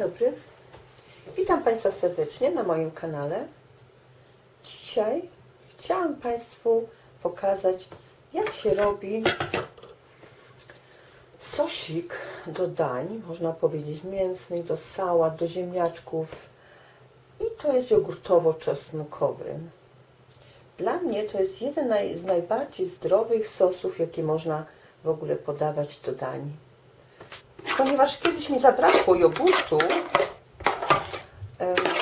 dobry. Witam Państwa serdecznie na moim kanale. Dzisiaj chciałam Państwu pokazać, jak się robi sosik do dań, można powiedzieć mięsnych, do sałat, do ziemniaczków. I to jest jogurtowo-czosnkowy. Dla mnie to jest jeden z najbardziej zdrowych sosów, jakie można w ogóle podawać do dań. Ponieważ kiedyś mi zabrakło jogurtu,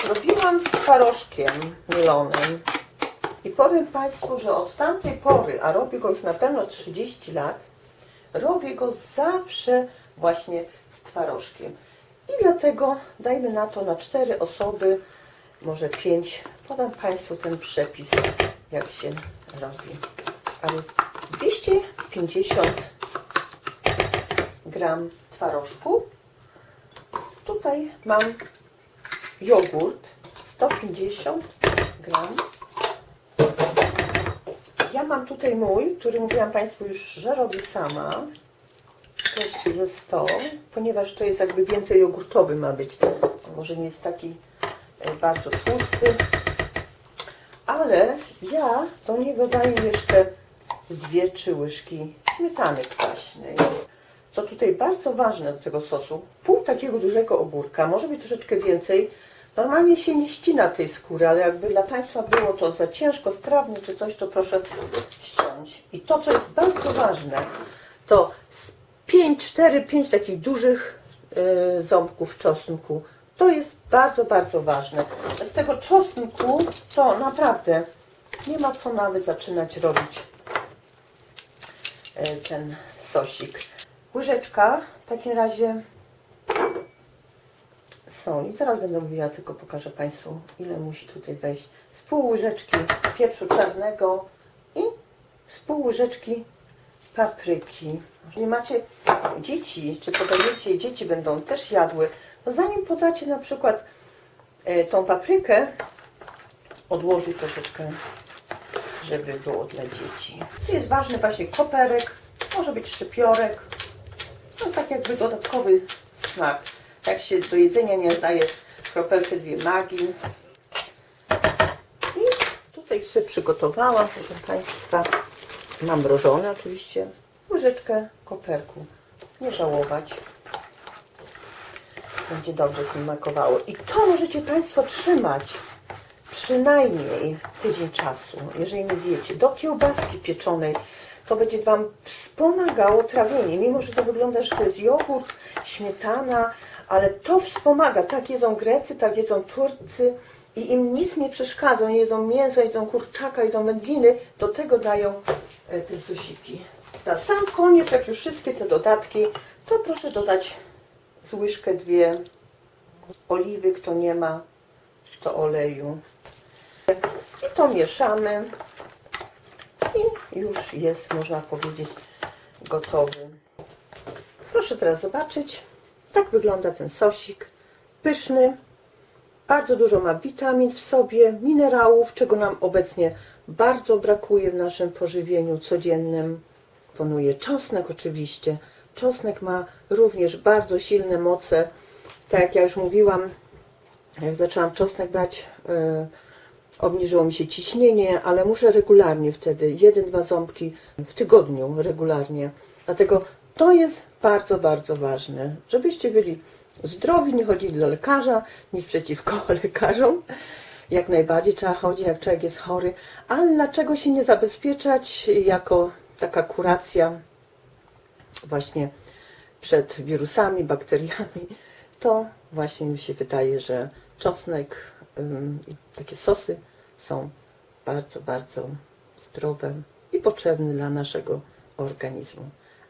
robiłam z twarożkiem mielonym. I powiem Państwu, że od tamtej pory, a robię go już na pewno 30 lat, robię go zawsze właśnie z twarożkiem. I dlatego dajmy na to na 4 osoby, może 5. Podam Państwu ten przepis, jak się robi. A więc 250 gram twarożku. Tutaj mam jogurt 150 gram. Ja mam tutaj mój, który mówiłam Państwu już, że robię sama. Jest ze 100, ponieważ to jest jakby więcej jogurtowy ma być. Może nie jest taki e, bardzo tłusty. Ale ja do niego daję jeszcze dwie, trzy łyżki śmietany kwaśnej. Co tutaj bardzo ważne do tego sosu, pół takiego dużego ogórka, może być troszeczkę więcej. Normalnie się nie ścina tej skóry, ale jakby dla Państwa było to za ciężko, strawnie czy coś, to proszę ściąć. I to, co jest bardzo ważne, to 5, 4, 5 takich dużych y, ząbków czosnku. To jest bardzo, bardzo ważne. Z tego czosnku to naprawdę nie ma co nawet zaczynać robić y, ten sosik. Łyżeczka w takim razie soli. Zaraz będę mówiła, tylko pokażę Państwu, ile musi tutaj wejść. Z pół łyżeczki pieprzu czarnego i z pół łyżeczki papryki. Jeżeli macie dzieci, czy podajecie, dzieci będą też jadły, to zanim podacie na przykład e, tą paprykę, odłożyć troszeczkę, żeby było dla dzieci. Tu jest ważny właśnie koperek, może być szczypiorek, no tak jakby dodatkowy smak. Jak się do jedzenia nie daje kropelkę dwie magii. I tutaj sobie przygotowałam, proszę Państwa, mam mrożone oczywiście, łyżeczkę koperku. Nie żałować. Będzie dobrze smakowało. I to możecie Państwo trzymać przynajmniej tydzień czasu, jeżeli nie zjecie, do kiełbaski pieczonej. To będzie Wam wspomagało trawienie, mimo że to wygląda, że to jest jogurt, śmietana, ale to wspomaga. Tak jedzą Grecy, tak jedzą Turcy i im nic nie przeszkadza. Oni jedzą mięso, jedzą kurczaka, jedzą wędliny, do tego dają e, te sosiki. Na sam koniec, jak już wszystkie te dodatki, to proszę dodać z łyżkę dwie oliwy, kto nie ma, to oleju. I to mieszamy. Już jest, można powiedzieć, gotowy. Proszę teraz zobaczyć, tak wygląda ten sosik. Pyszny, bardzo dużo ma witamin w sobie, minerałów, czego nam obecnie bardzo brakuje w naszym pożywieniu codziennym. Ponuje czosnek oczywiście. Czosnek ma również bardzo silne moce. Tak jak ja już mówiłam, jak zaczęłam czosnek brać, yy, obniżyło mi się ciśnienie, ale muszę regularnie wtedy, jeden, dwa ząbki w tygodniu regularnie. Dlatego to jest bardzo, bardzo ważne, żebyście byli zdrowi, nie chodzili do lekarza, nic przeciwko lekarzom. Jak najbardziej trzeba chodzić, jak człowiek jest chory, ale dlaczego się nie zabezpieczać jako taka kuracja właśnie przed wirusami, bakteriami, to właśnie mi się wydaje, że czosnek i takie sosy są bardzo, bardzo zdrowe i potrzebne dla naszego organizmu.